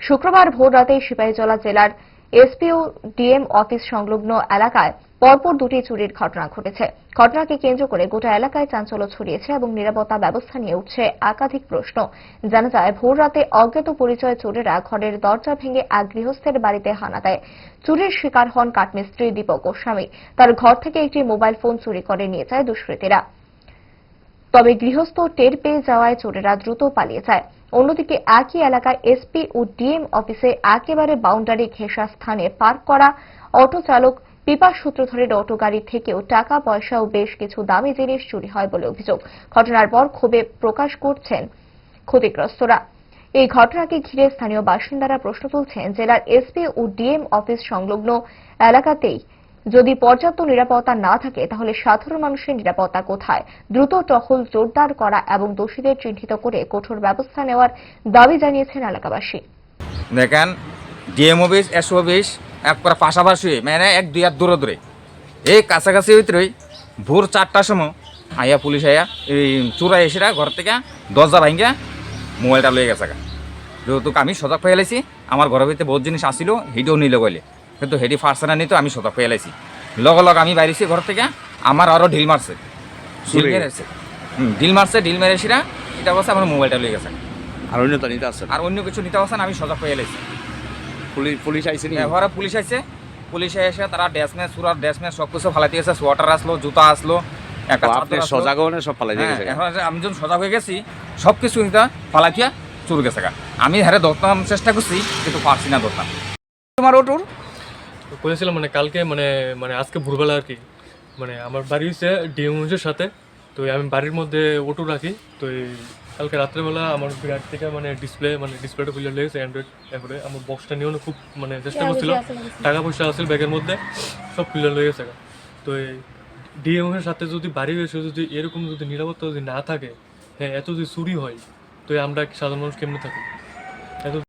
শুক্রবার ভোর রাতে সিপাহীজলা জেলার এসপিও ডিএম অফিস সংলগ্ন এলাকায় পরপর দুটি চুরির ঘটনা ঘটেছে। ঘটনাকে কেন্দ্র করে গোটা এলাকায় চাঞ্চল্য ছড়িয়েছে এবং নিরাপত্তা ব্যবস্থা নিয়ে উঠছে একাধিক প্রশ্ন। জানা যায় ভোর রাতে অজ্ঞাত পরিচয় চোরেরা ঘরের দরজা ভেঙে এক গৃহস্থের বাড়িতে হানা দেয়। চুরির শিকার হন কাঠমিস্ত্রি দীপক গোস্বামী। তার ঘর থেকে একটি মোবাইল ফোন চুরি করে নিয়ে যায় দুষ্কৃতীরা। তবে গৃহস্থ টের পেয়ে যাওয়ায় চোরেরা দ্রুত পালিয়ে যায়। অন্যদিকে একই এলাকায় এসপি ও ডিএম অফিসে একেবারে বাউন্ডারি ঘেঁষা স্থানে পার্ক করা অটো চালক পিপার সূত্রধরের অটো গাড়ি থেকেও টাকা পয়সা ও বেশ কিছু দামি জিনিস চুরি হয় বলে অভিযোগ। ঘটনার পর ক্ষোভে প্রকাশ করছেন ক্ষতিগ্রস্তরা। এই ঘটনাকে ঘিরে স্থানীয় বাসিন্দারা প্রশ্ন তুলছেন। জেলার এসপি ও ডিএম অফিস সংলগ্ন এলাকাতেই যদি পর্যাপ্ত নিরাপত্তা না থাকে, তাহলে সাধারণ মানুষের নিরাপত্তা কোথায়? দ্রুত টহল জোরদার করা এবং দোষীদের চিহ্নিত করে কঠোর ব্যবস্থা নেওয়ার দাবি জানিয়েছেন এলাকাবাসী। দেখেন, ডিএম অফিস, এস অফিস, এক করে পাশাপাশি মানে এক, দুই হাত দূরে দূরে। এই কাছাকাছি ভিতরেই ভোর চারটার সময় আইয়া পুলিশ আইয়া এই চোরা এসেরা ঘর থেকে দরজা ভাঙ্গা মোবাইলটা লয়ে গেছে যেহেতু আমি সজাগ পেয়ে আমার ঘরের ভিতরে বহুত জিনিস আসিল, হেডিও নিল গেলে কিন্তু হেডি ফার্স্ট না নিত আমি সজাগ পেয়ে লাইছি। লগ লগ আমি বাইরেছি ঘর থেকে আমার আরও ঢিল মারছে ঢিল? মেরেছে হুম, ঢিল মারছে ঢিল মেরে সেরা এটা বলছে আমার মোবাইলটা লয়ে গেছে। আর অন্য তো নিতে আসছেন আর অন্য কিছু নিতে পারছে আমি সজাগ পেয়ে লাইছি। পুলিশ পুলিশ আইসে নি পুলিশ আছে পুলিশে এসে তারা ড্যাসম্যাচ সুরার ড্যাসম্যাচ সব কিছু ফালাতে গেছে সোয়াটার আসলো জুতা আসলো আপনি সজাগ হন সব হ্যাঁ, গেছে আমি যখন সজাগ হয়ে গেছি সব কিছু এটা ফালাইয়া চুর গেছে। আমি হারে ধরতাম চেষ্টা করছি কিন্তু পারছি না ধরতাম তোমার ওটুর করেছিলাম মানে কালকে মানে মানে আজকে ভোরবেলা আর কি মানে আমার বাড়ি হচ্ছে ডিএমএসের সাথে তো আমি বাড়ির মধ্যে অটো রাখি তো এই কালকে রাত্রেবেলা আমার বিরাট থেকে মানে ডিসপ্লে মানে ডিসপ্লেটা খুলে লেগেছে অ্যান্ড্রয়েড এরপরে আমার বক্সটা নিয়েও খুব মানে চেষ্টা করছিল টাকা পয়সা আসছিল ব্যাগের মধ্যে সব খুলে লেগেছে তো এই ডিএমের সাথে যদি বাড়ি এসে যদি এরকম যদি নিরাপত্তা যদি না থাকে হ্যাঁ এত যদি চুরি হয় তো আমরা সাধারণ মানুষ কেমনে থাকি এত